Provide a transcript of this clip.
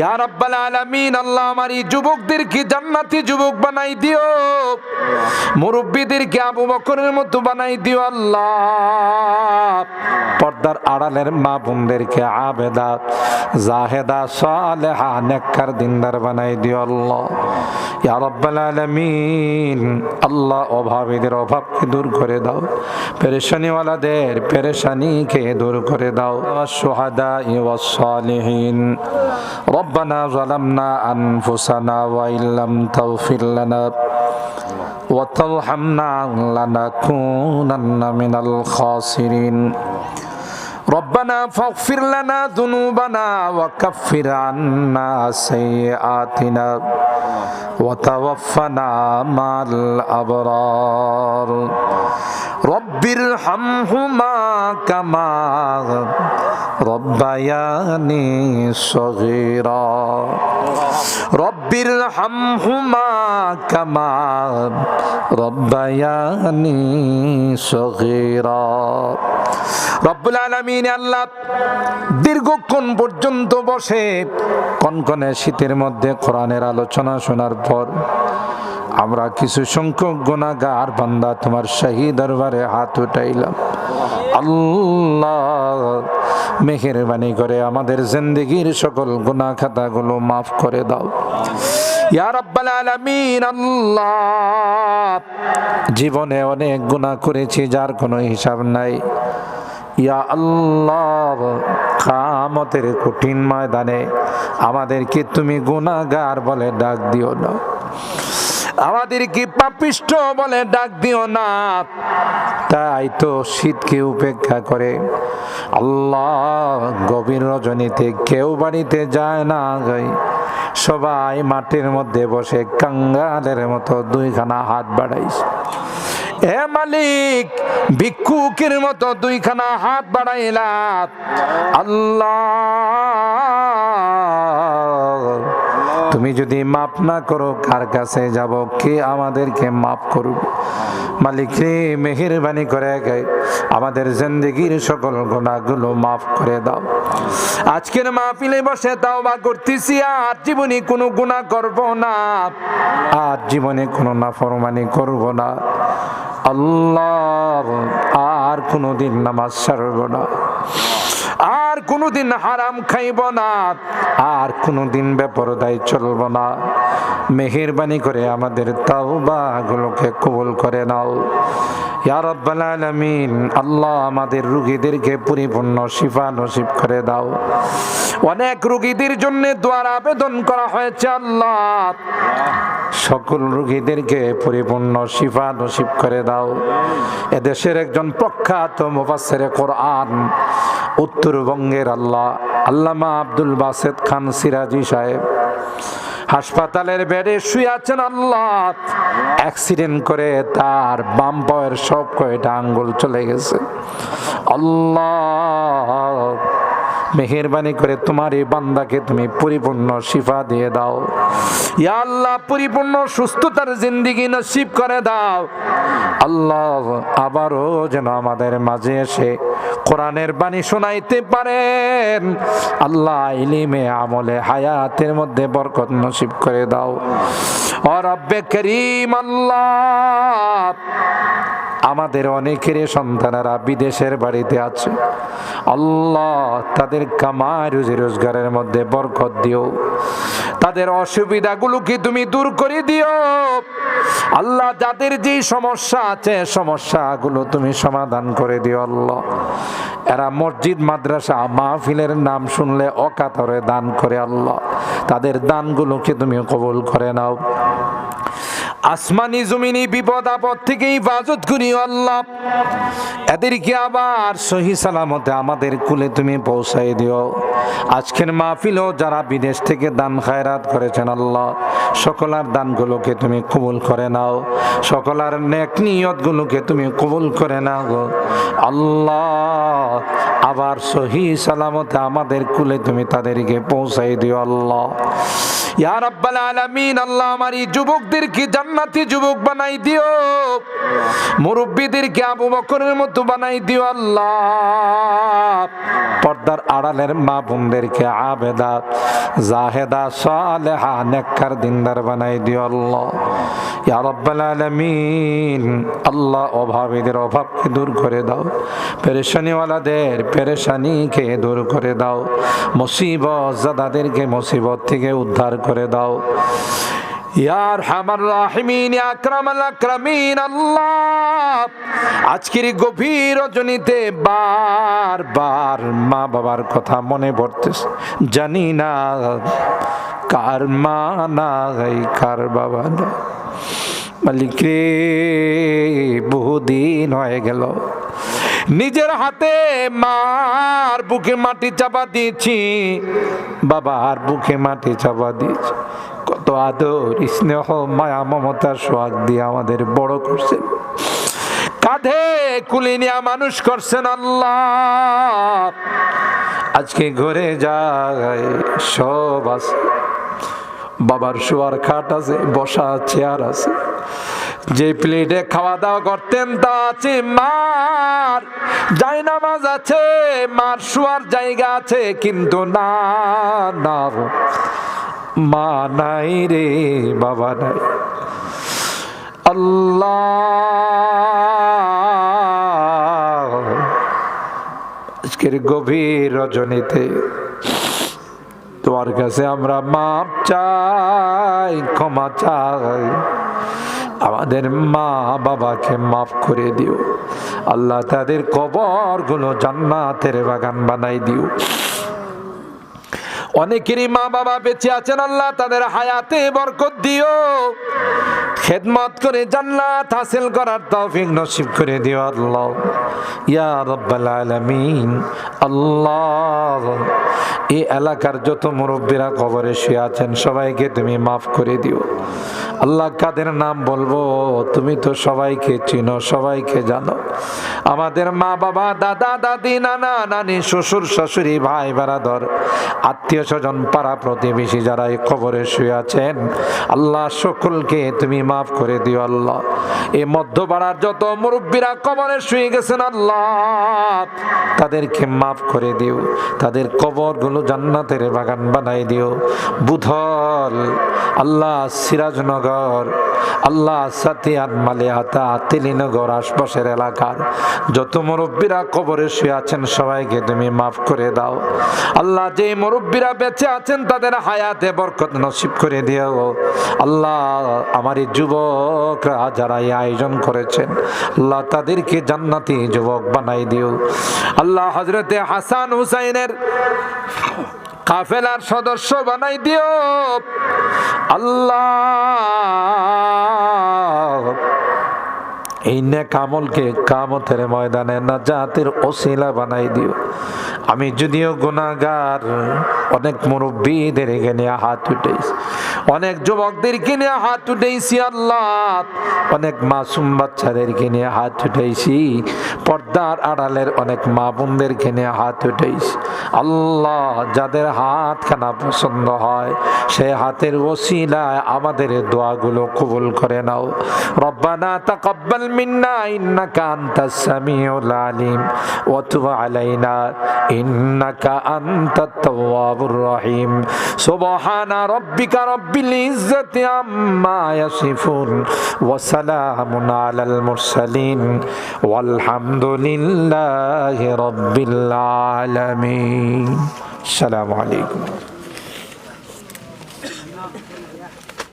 ইয়া রাব্বাল আলামিন, আল্লাহ আমার এই যুবকদেরকে জান্নাতি যুবক বানাই দিও। মুরব্বীদেরকে আবু বকরের মতো বানাই দিও আল্লাহ। পর্দার আড়ালের মা বোনদেরকে আবেদা জাহেদা সালেহা নেককার দিনদার বানাই দিও আল্লাহ ইয়া রাব্বাল আলামিন আল্লাহ অভাবীদের অভাবকে দূর করে দাও পেরেশানিওয়ালাদের পেরেশানিকে দূর করে দাও সোহাদা ওয়াসসালিহিন ربنا ظلمنا أنفسنا وإن لم تغفر لنا وترحمنا لنكونن من الخاسرين রব্বানা ফাগফির লানা যুনুবানা ওয়া কাফফির আন্না সাইয়্যাতিনা ওয়া তাওয়াফফানা মাল আবরার। রব্বির হামহুমা কামা রব্বায়ানি সগীরা। রব্বায়ানি সগীরা। রব্বুল আলমিন আল্লাহ দীর্ঘক্ষণ পর্যন্ত বসে কনকনে শীতের মধ্যে কোরআনের আলোচনা শোনার পর আমরা কিছু সংখ্যক গুণাগার বান্দা তোমার শাহী দরবারে হাত উঠাইলাম। আল্লাহ মেহেরবানি করে আমাদের জিন্দগির সকল গুনাহ খাতাগুলো মাফ করে দাও। জীবনে অনেক গুনাহ করেছি যার কোনো হিসাব নাই। ইয়া আল্লাহ কামতের কঠিন ময়দানে আমাদেরকে তুমি গুনাহগার বলে ডাক দিও না। আমাদেরকে পাপিষ্ট বলে ডাক দিও না। তাই তো শীতকে উপেক্ষা করে আল্লাহ গভীর রজনীতে কেউ বাড়িতে যায় না যাই সবাই মাটির মধ্যে বসে কাঙ্গালের মতো দুইখানা হাত বাড়াইছে। এ মালিক, ভিক্ষুকের মতো দুইখানা হাত বাড়াইলাম আল্লাহ, তুমি যদি মাপ না করো, কার কাছে যাব? কে আমাদেরকে মাপ করবে মালিক রে, মেহেরবানি করে আমাদের জিন্দগির সকল গুণাগুলো মাফ করে দাও। আজকের মাহফিলে বসে তাও বা করতেছি, আর জীবনে কোনো গুণা করব না। আর জীবনে কোনো নাফরমানি করব না। আল্লাহ আর কোনোদিন নামাজ ছাড়ব না। কোনোদিন হারাম খাইব না, আর কোনোদিন বেপরদায় চলব না। মেহেরবানি করে আমাদের তাওবাগুলোকে কবুল করে নাও। ইয়া রাব্বাল আলামিন, আল্লাহ আমাদের রুগীদেরকে পরিপূর্ণ শিফা নসিব করে দাও। অনেক রুগীদের জন্য দোয়ার আবেদন করা হয়েছে আল্লাহ। সকল রুগীদেরকে পরিপূর্ণ শিফা নসিব করে দাও। এদেশের একজন প্রখ্যাত মুফাসসিরে কোরআন উত্তরবঙ্গের আল্লাহ, আল্লামা আব্দুল বাসেদ খান সিরাজি সাহেব। হাসপাতালের বেডে শুয়ে আছেন আল্লাহ। অ্যাক্সিডেন্ট করে তার বাম পায়ের সব কয়টা আঙ্গুল চলে গেছে। আল্লাহ মেহেরবানি করে তোমার এই বান্দাকে তুমি পরিপূর্ণ শিফা দিয়ে দাও। ইয়া আল্লাহ, পরিপূর্ণ সুস্থতার জিন্দিগি নসিব করে দাও। আল্লাহ আবারও যেন আমাদের মাঝে এসে কোরআনের বাণী শোনাইতে পারেন। আল্লাহ ইলিমে আমলে হায়াতের মধ্যে বরকত নসিব করে দাও। ও রব্বে করিম আল্লাহ আমাদের অনেকের সন্তানেরা বিদেশের বাড়িতে আছে। আল্লাহ তাদের কামায় রুজি রোজগারের মধ্যে বরকত দিও। তাদের অসুবিধাগুলোকে তুমি দূর করে দিও? আল্লাহ যাদের যে সমস্যা আছে, সমস্যাগুলো তুমি সমাধান করে দিও আল্লাহ। এরা মসজিদ, মাদ্রাসা, মাহফিলের নাম শুনলে অকাতরে দান করে আল্লাহ। তাদের দানগুলোকে তুমি কবুল করে নাও। আসমানি জমিনি বিপদ আপদ থেকে হিফাজত করি আল্লাহ। এদেরকে আবার সহি সালামতে আমাদের কুলে তুমি পৌঁছাই দিও। আজকের মাহফিলও যারা বিদেশ থেকে দান খায়রাত করেছেন আল্লাহ, সকলার দানগুলোকে তুমি কবুল করে নাও। সকলার নেক নিয়তগুলোকে তুমি কবুল করে নাও আল্লাহ, আবার সহি সালামতে আমাদের কুলে তুমি তাদেরকে পৌঁছাই দিও আল্লাহ। আল্লাহ যুবক বানাই মুরব্বীদেরকে আবু বকরের মতো বানাই দিও আল্লাহ। আড়ালের মা জাহেদা দিনদার বানাই দিও আল্লাহ। আল্লাহ অভাবীদের অভাবকে দূর করে দাও। পেরেশানিওয়ালাদের পেরেশানিকে দূর করে দাও। মুসিবত জাদাদেরকে মুসিবত থেকে উদ্ধার করে দাও। ইয়ার হামার রাহিমিন আকরামাল আকরামিন, আল্লাহ, আজকের গভীর রজনীতে বার বার মা বাবার কথা মনে পড়তেছে। জানি না কার মা নাই, কার বাবা না মালিক রে, বহুদিন হয়ে গেল। নিজের হাতে মার বুকে মাটি চাপা দিয়েছি, বাবার বুকে মাটি চাপা দিয়েছি। কত আদর, স্নেহ, মায়া মমতার সোয়াগ দিয়ে আমাদের বড় করছেন। কাঁধে কুলি নিয়ে মানুষ করছেন আল্লাহ। আজকে ঘরে যায়, সব আছে। বাবার শোয়ার খাট আছে, বসা, চেয়ার আছে। যে প্লেটে খাওয়া দাওয়া করতেন তা আছে মার। যাই নামাজ আছে, মার শোয়ার জায়গা আছে, কিন্তু না না মা নাই রে, বাবা নাই। আল্লাহ। আজকের গভীর রজনীতে তোমার কাছে আমরা মাপ চাই, ক্ষমা চাই। আমাদের মা বাবাকে মাফ করে দিও। আল্লাহ তাদের কবরগুলো জান্নাতের বাগান বানাই দিও। অনেকেরই মা বাবা বেঁচে আছেন, আল্লাহ তাদের হায়াতে বরকত দিও। খেদমত করে জান্নাত হাসিল করার তৌফিক নসিব করে দিও আল্লাহ। ইয়া রাব্বাল আলামিন, আল্লাহ, এই এলাকার যত মুরব্বীরা কবরে শুয়ে আছেন, সবাইকে তুমি মাফ করে দিও। আল্লাহ কাদের নাম বলব? তুমি তো সবাইকে চিনো, সবাইকে জানো। আমাদের মা বাবা, দাদা, দাদি, নানা, নানি, শ্বশুর, শাশুড়ি, ভাই, বেড়াদর, আত্মীয় স্বজন, পাড়া প্রতিবেশী যারা এই খবরে শুয়ে আছেন, আল্লাহ সকলকে তুমি মাফ করে দিও আল্লাহ। এই মধ্যপাড়ার যত মুরব্বীরা কবরে শুয়ে গেছেন আল্লাহ, তাদেরকে মাফ করে দিও। তাদের কবরগুলো জান্নাতের বাগান বানাই দিও। বুধল, আল্লাহ সিরাজনগর আল্লাহ সাতিয়ান মালিয়াতা তেলিনগর আশপাশের এলাকার। যত মুরব্বীরা কবরে শুয়ে আছেন, সবাইকে তুমি মাফ করে দাও। আল্লাহ যে মুরব্বীরা বেঁচে আছেন, তাদের হায়াতে বরকত নসিব করে দিও। আল্লাহ আমার এই যুবকরা যারা এই আয়োজন করেছেন, আল্লাহ তাদেরকে জান্নাতি যুবক বানাই দিও। আল্লাহ হজরতে হাসান হুসাইনের কাফেলার সদস্য বানাই দিও। আল্লাহ। এই নেক আমলকে কামতের ময়দানে না জাতির ওসিলা বানাই দিও। আমি যদিও গুণাগার অনেক মুরব্বীদের এখানে হাত উঠেছি। অনেক যুবকদেরকে নিয়ে হাত উঠেছি আল্লাহ। অনেক মাসুম বাচ্চাদেরকে নিয়ে হাত উঠেছি পর্দার আড়ালের অনেক মা বোনদেরকে নিয়ে হাত উঠেছি আল্লাহ যাদের হাত খানা পছন্দ হয়, সে হাতের ওসিলায় আমাদের দোয়াগুলো কবুল করে নাও। রব্বানা তাকাব্বাল মিন্না, ইন্নাকা আনতাস সামিউল আলিম। ওয়া তুব আলাইনা, ইন্নাকা আনতাত তাওয়াবুর রহিম। সুবহানা রাব্বিকা রাব্বিল রব্বিল ইজ্জাতি আম্মা ইয়াসিফুন ওয়া সালামুন আলাল মুরসালিন ওয়ালহামদুলিল্লাহি